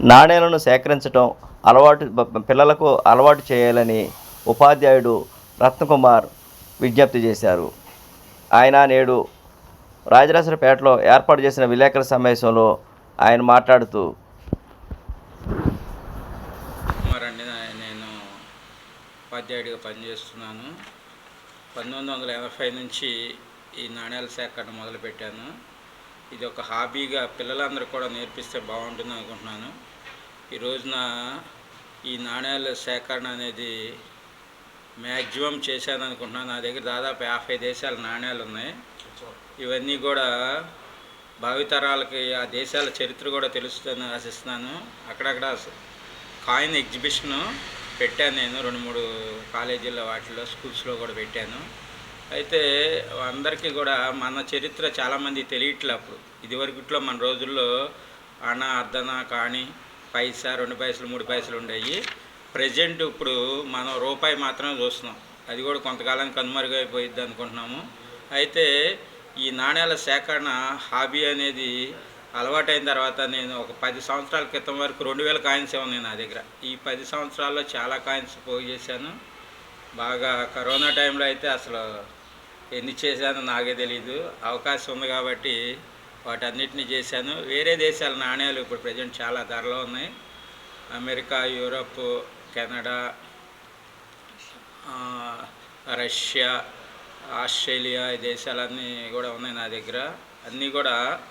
నాణేలను సేకరించడం అలవాటు పిల్లలకు అలవాటు చేయాలని ఉపాధ్యాయుడు రత్నకుమార్ విజ్ఞప్తి చేశారు. ఆయన నేడు రాజరాజపేటలో ఏర్పాటు చేసిన విలేకరుల సమావేశంలో ఆయన మాట్లాడుతూ కుమారండి నేను ఉపాధ్యాయుడిగా పనిచేస్తున్నాను. పంతొమ్మిది వందల ఎనభై నుంచి ఈ నాణ్యాల సేకరణ మొదలుపెట్టాను. ఇది ఒక హాబీగా పిల్లలందరూ కూడా నేర్పిస్తే బాగుంటుంది అనుకుంటున్నాను. ఈ రోజున ఈ నాణ్యాల సేకరణ అనేది మ్యాక్సిమం చేశాను అనుకుంటున్నాను. నా దగ్గర దాదాపు యాభై దేశాల నాణ్యాలు ఉన్నాయి. ఇవన్నీ కూడా భావితరాలకి ఆ దేశాల చరిత్ర కూడా తెలుస్తుందని ఆశిస్తున్నాను. అక్కడక్కడ కాయిన్ ఎగ్జిబిషన్ పెట్టాను నేను. రెండు మూడు కాలేజీల్లో వాటిల్లో స్కూల్స్లో కూడా పెట్టాను. అయితే అందరికీ కూడా మన చరిత్ర చాలామంది తెలియట్లే అప్పుడు. ఇదివరకుట్లో మన రోజుల్లో అణ అర్ధన కాణి పైసా రెండు పైసలు మూడు పైసలు ఉండేవి. ప్రజెంట్ ఇప్పుడు మనం రూపాయి మాత్రమే చూస్తున్నాం. అది కూడా కొంతకాలానికి కనుమరుగైపోయిద్ది అనుకుంటున్నాము. అయితే ఈ నాణ్యాల సేకరణ హాబీ అనేది అలవాటైన తర్వాత నేను ఒక పది సంవత్సరాల క్రితం వరకు రెండు వేల కాయిన్స్ ఉన్నాయి నా దగ్గర. ఈ పది సంవత్సరాల్లో చాలా కాయిన్స్ పోగు చేశాను. బాగా కరోనా టైంలో అయితే అసలు ఎన్ని చేశానో నాకే తెలీదు. అవకాశం ఉంది కాబట్టి వాటన్నిటిని చేశాను. వేరే దేశాల నాణ్యాలు ఇప్పుడు ప్రజెంట్ చాలా ధరలో ఉన్నాయి. America Europe Canada Russia Australia ఈ దేశాలన్నీ కూడా ఉన్నాయి నా దగ్గర. అన్నీ కూడా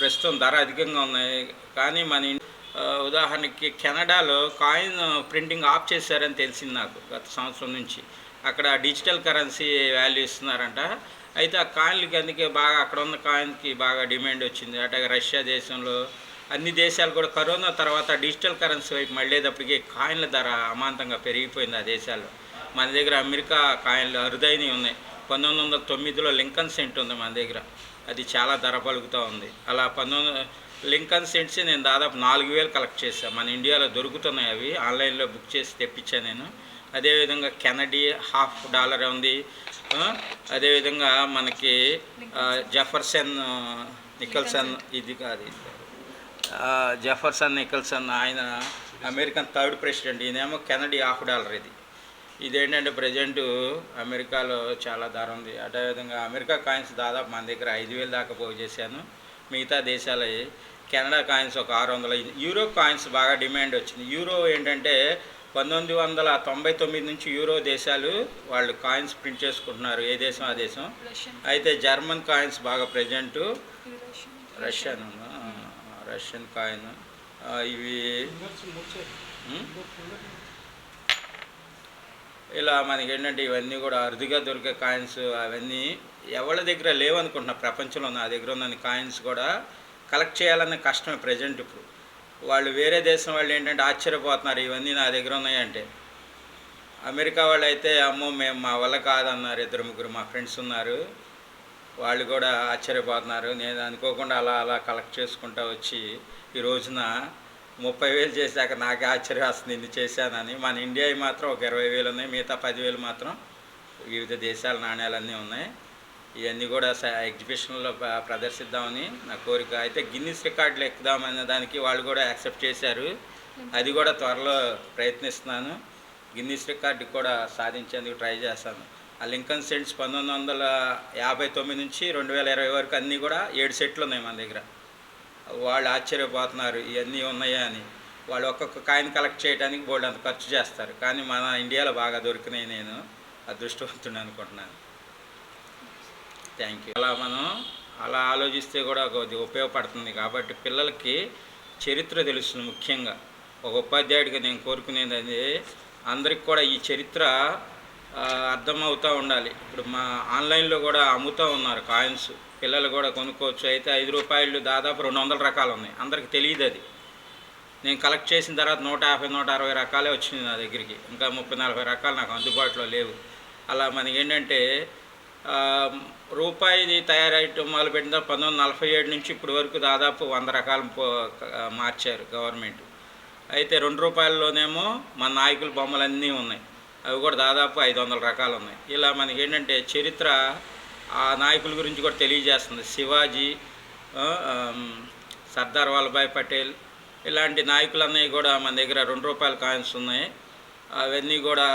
ప్రస్తుతం ధర అధికంగా ఉన్నాయి. కానీ మన ఉదాహరణకి కెనడాలో కాయిన్ ప్రింటింగ్ ఆఫ్ చేశారని తెలిసింది నాకు గత సంవత్సరం నుంచి. అక్కడ డిజిటల్ కరెన్సీ వాల్యూ ఇస్తున్నారంట. అయితే ఆ కాయిన్లకి అందుకే బాగా అక్కడ ఉన్న కాయిన్కి బాగా డిమాండ్ వచ్చింది. అట్లాగే రష్యా దేశంలో అన్ని దేశాలు కూడా కరోనా తర్వాత డిజిటల్ కరెన్సీ వైపు మళ్ళేటప్పటికి కాయిన్ల ధర అమాంతంగా పెరిగిపోయింది ఆ దేశాల్లో. మన దగ్గర అమెరికా కాయిన్లు అరుదైనవి ఉన్నాయి. పంతొమ్మిది వందల తొమ్మిదిలో లింకన్ సెంట్ ఉంది మన దగ్గర. అది చాలా ధర పలుకుతూ ఉంది. అలా పంతొమ్మిది లింకన్ సెంట్స్ నేను దాదాపు నాలుగు వేలు కలెక్ట్ చేశాను మన ఇండియాలో దొరుకుతున్నాయి అవి. ఆన్లైన్లో బుక్ చేసి తెప్పించాను నేను. అదేవిధంగా కెనడీ హాఫ్ డాలర్ ఉంది. అదేవిధంగా మనకి జఫర్సన్ నికల్సన్ ఇది కాదు. జఫర్సన్ నికల్సన్ ఆయన అమెరికన్ థర్డ్ ప్రెసిడెంట్. ఈయనేమో కెనడీ హాఫ్ డాలర్ ఇది. ఇదేంటంటే ప్రజెంట్ అమెరికాలో చాలా ధర ఉంది. అదేవిధంగా అమెరికా కాయిన్స్ దాదాపు మన దగ్గర ఐదు వేలు దాకా పోగు చేశాను. మిగతా దేశాల కెనడా కాయిన్స్ ఒక ఆరు వందల యూరో కాయిన్స్ బాగా డిమాండ్ వచ్చింది. యూరో ఏంటంటే పంతొమ్మిది వందల తొంభై తొమ్మిది నుంచి యూరో దేశాలు వాళ్ళు కాయిన్స్ ప్రింట్ చేసుకుంటున్నారు ఏ దేశం ఆ దేశం. అయితే జర్మన్ కాయిన్స్ బాగా ప్రజెంట్. రష్యన్ రష్యన్ కాయిన్ ఇవి? ఇలా మనకి ఏంటంటే ఇవన్నీ కూడా అరుదుగా దొరికే కాయిన్స్ అవన్నీ ఎవరి దగ్గర లేవనుకుంటున్నా ప్రపంచంలో నా దగ్గర ఉన్న కాయిన్స్ కూడా కలెక్ట్ చేయాలన్న కష్టమే ప్రజెంట్ ఇప్పుడు. వాళ్ళు వేరే దేశం వాళ్ళు ఏంటంటే ఆశ్చర్యపోతున్నారు ఇవన్నీ నా దగ్గర ఉన్నాయంటే. అమెరికా వాళ్ళు అయితే అమ్మో మేము మా వల్ల కాదన్నారు ఇద్దరు ముగ్గురు మా ఫ్రెండ్స్ ఉన్నారు. వాళ్ళు కూడా ఆశ్చర్యపోతున్నారు. నేను అనుకోకుండా అలా అలా కలెక్ట్ చేసుకుంటా వచ్చి ఈ రోజున ముప్పై వేలు చేశాక నాకే ఆశ్చర్యం వస్తుంది ఇన్ని చేశానని. మన ఇండియా మాత్రం ఒక ఇరవై వేలు ఉన్నాయి మిగతా పదివేలు మాత్రం వివిధ దేశాల నాణ్యాలన్నీ ఉన్నాయి. ఇవన్నీ కూడా ఎగ్జిబిషన్లో ప్రదర్శిద్దామని నా కోరిక. అయితే గిన్నిస్ రికార్డులు ఎక్కుదామనే దానికి వాళ్ళు కూడా యాక్సెప్ట్ చేశారు. అది కూడా త్వరలో ప్రయత్నిస్తున్నాను. గిన్నిస్ రికార్డు కూడా సాధించేందుకు ట్రై చేస్తాను. ఆ లింకన్ సెంట్స్ పంతొమ్మిది వందల యాభై తొమ్మిది నుంచి రెండు వేల ఇరవై వరకు అన్నీ కూడా ఏడు సెట్లు ఉన్నాయి మన దగ్గర. వాళ్ళు ఆశ్చర్యపోతున్నారు ఇవన్నీ ఉన్నాయా అని. వాళ్ళు ఒక్కొక్క కాయిన్ కలెక్ట్ చేయడానికి బోల్డ్ అంత ఖర్చు చేస్తారు. కానీ మన ఇండియాలో బాగా దొరికినాయి నేను. అదృష్టవంతుడు అనుకుంటున్నాను. థ్యాంక్ యూ అలా మనం అలా ఆలోచిస్తే కూడా కొద్దిగా ఉపయోగపడుతుంది కాబట్టి పిల్లలకి చరిత్ర తెలుస్తుంది ముఖ్యంగా. ఒక ఉపాధ్యాయుడిగా నేను కోరుకునేది అది అందరికి కూడా ఈ చరిత్ర అర్థమవుతూ ఉండాలి. ఇప్పుడు మా ఆన్లైన్లో కూడా అమ్ముతూ ఉన్నారు కాయిన్స్. పిల్లలు కూడా కొనుక్కోవచ్చు. అయితే ఐదు రూపాయలు దాదాపు రెండు వందల రకాలు ఉన్నాయి. అందరికి తెలియదు అది. నేను కలెక్ట్ చేసిన తర్వాత నూట యాభై నూట అరవై రకాలే వచ్చింది నా దగ్గరికి. ఇంకా ముప్పై నలభై రకాలు నాకు అందుబాటులో లేవు. అలా మనకి ఏంటంటే ఆ, రూపాయిది తయారైతే మొదలుపెట్టిన పంతొమ్మిది వందల నలభై ఏడు నుంచి ఇప్పటి వరకు దాదాపు వంద రకాలు మార్చారు గవర్నమెంట్. అయితే రెండు రూపాయల్లోనేమో మన నాయకుల బొమ్మలన్నీ ఉన్నాయి. అవి కూడా దాదాపు ఐదు వందల రకాలు ఉన్నాయి. ఇలా మనకి ఏంటంటే చరిత్ర ఆ నాయకుల గురించి కూడా తెలియజేస్తుంది. శివాజీ సర్దార్ వల్లభాయ్ పటేల్ ఇలాంటి నాయకులన్నీ కూడా మన దగ్గర రెండు రూపాయల కాయిన్స్ ఉన్నాయి. అవన్నీ కూడా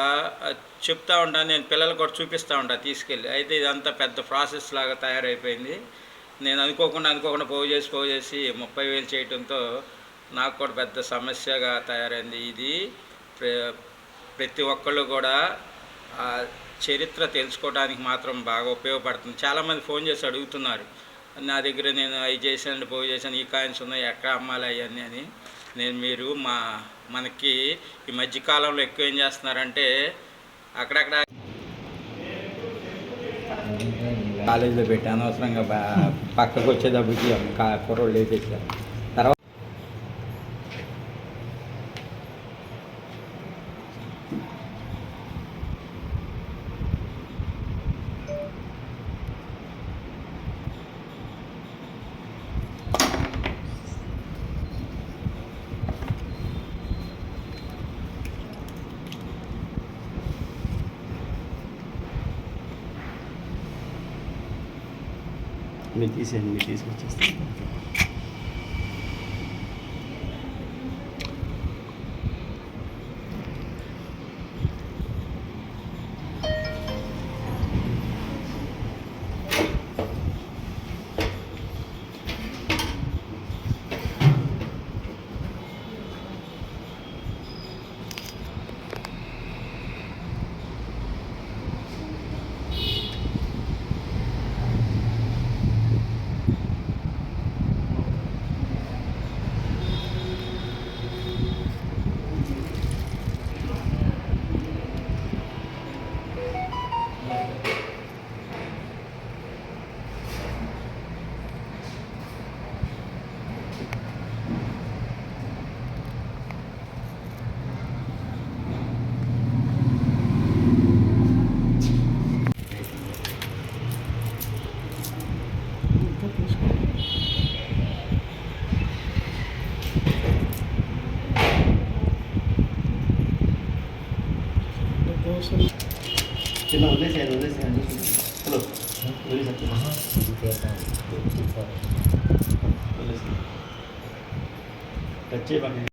చెప్తా ఉంటాను నేను పిల్లలకు కూడా చూపిస్తూ ఉంటాను తీసుకెళ్ళి. అయితే ఇదంతా పెద్ద ప్రాసెస్ లాగా తయారైపోయింది. నేను అనుకోకుండా అనుకోకుండా పోగు చేసి పోగు చేసి ముప్పై వేలు చేయటంతో నాకు కూడా పెద్ద సమస్యగా తయారైంది ఇది. ప్ర- ప్రతి ఒక్కళ్ళు కూడా ఆ చరిత్ర తెలుసుకోవడానికి మాత్రం బాగా ఉపయోగపడుతుంది. చాలామంది ఫోన్ చేసి అడుగుతున్నారు నా దగ్గర నేను అవి చేశాను పోగు చేశాను ఈ కాయిన్స్ ఉన్నాయి ఎక్కడ అమ్మాలి అవన్నీ అని. నేను మీరు మా మనకి ఈ మధ్యకాలంలో ఎక్కువ ఏం చేస్తున్నారంటే అక్కడక్కడ. కాలేజీలో పెట్టి అనవసరంగా పక్కకు వచ్చేటప్పటికి కుర్రోళ్ళు వేసేసారు మీరు తీసేయండి మీరు తీసుకొచ్చేస్తాను चलो उधर कच्चे बने